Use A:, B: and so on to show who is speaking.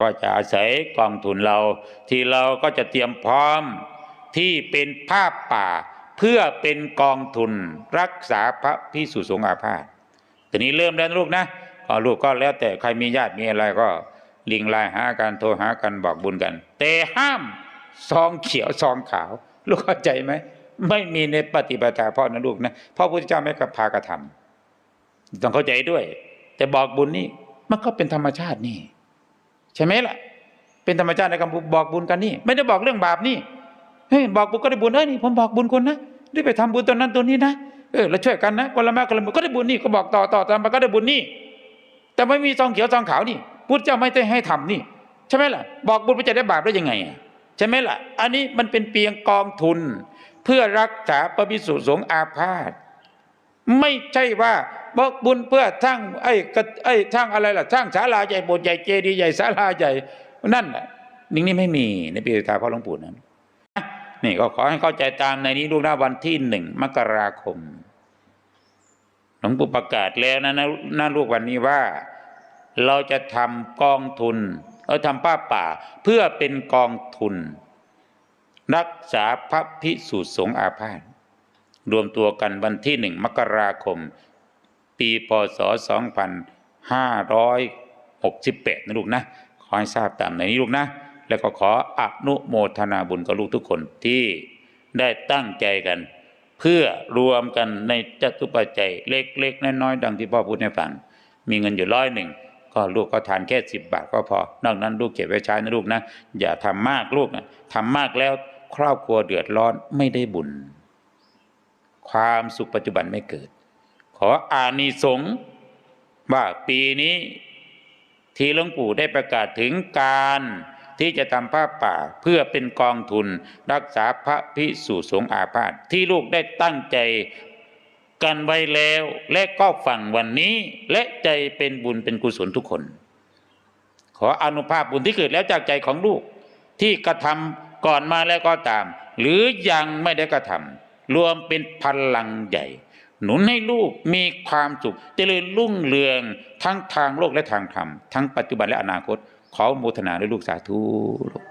A: ก็จะอาศัยกองทุนเรา ที่เราก็จะเตรียมพร้อมที่เป็นภาพป่า เพื่อเป็นกองทุนรักษาพระพิสุสงฆ์อาพาธทีนี้เริ่มแล้วนะลูกนะก็ลูกก็แล้วแต่ใครมีญาติมีอะไรก็ลิงไลน์หากันโทรหากันบอกบุญกัน แต่ห้ามซองเขียวซองขาว ลูกเข้าใจไหมไม่มีในปฏิปทาพ่อนะลูกนะพ่อพุทธเจ้าไม่กระพากระทำต้องเข้าใจด้วย แต่บอกบุญนี่มันก็เป็นธรรมชาตินี่ ใช่ไหมล่ะ เป็นธรรมชาติในการบอกบุญกันนี่ ไม่ได้บอกเรื่องบาปนี่เฮ้ยบอกบุญก็ได้บุญเอ้ยนี่ผมบอกบุญคนนะได้ไปทำบุญตัวนั้นตัวนี้นะเออแล้วช่วยกันนะคนละแม่คนละมือก็ได้บุญนี่ก็บอกต่อต่อตามไปก็ได้บุญนี่ แต่ไม่มีซองเขียวซองขาวนี่พุทธเจ้าไม่ได้ให้ทำนี่ใช่ไหมล่ะ บอกบุญไปจะได้บาปได้ยังไงใช่ไหมล่ะ อันนี้มันเป็นเพียงกองทุน เพื่อรักษาพระภิกษุสงฆ์อาพาธไม่ใช่ว่า บกบุญเพื่อสร้างไอ้ไอ้สร้างอะไรล่ะสร้างศาลาใหญ่โบสถ์ใหญ่เจดีย์ใหญ่ศาลาใหญ่นั่นน่ะนิ่งนี่ไม่มีในปีตาพ่อหลวงปู่นั้นนี่ก็ขอให้เข้าใจตามในนี้ลูกหน้าวันที่หนึ่งมกราคมหลวงปู่ประกาศแล้วนะนะนลูกวันนี้ว่า เราจะทำกองทุนเราทำป้าป่า เพื่อเป็นกองทุน รักษาพระพิสุสงฆ์อาพาธรวมตัวกันวันที่หนึ่งมกราคม ปีพศ 2568 นะลูกนะ ขอให้ทราบตามในนี้ลูกนะ แล้วก็ขออนุโมทนาบุญกับลูกทุกคนที่ได้ตั้งใจกัน เพื่อรวมกันในจตุปัจจัยเล็กๆน้อยๆดังที่พ่อพูดให้ฟัง มีเงินอยู่ร้อยหนึ่งก็ลูกก็ทานแค่สิบบาทก็พอนอกนั้นลูกเก็บไว้ใช้นะลูกนะ อย่าทำมากลูกนะทำมากแล้วครอบครัวเดือดร้อนไม่ได้บุญ ความสุขปัจจุบันไม่เกิด ขออานิสงส์ว่าปีนี้ที่หลวงปู่ได้ประกาศถึงการที่จะทำผ้าป่าเพื่อเป็นกองทุนรักษาพระพิสุสงฆ์อาพาธที่ลูกได้ตั้งใจกันไว้แล้วและก็ฝังวันนี้และใจเป็นบุญเป็นกุศลทุกคน ขออนุภาพบุญที่เกิดแล้วจากใจของลูก ที่กระทำก่อนมาแล้วก็ตาม หรือยังไม่ได้กระทำรวมเป็นพลังใหญ่ หนุนให้ลูกมีความสุขเจริญรุ่งเรืองทั้งทางโลกและทางธรรม ทั้งปัจจุบันและอนาคต ขอโมทนาด้วยลูกสาธุลูก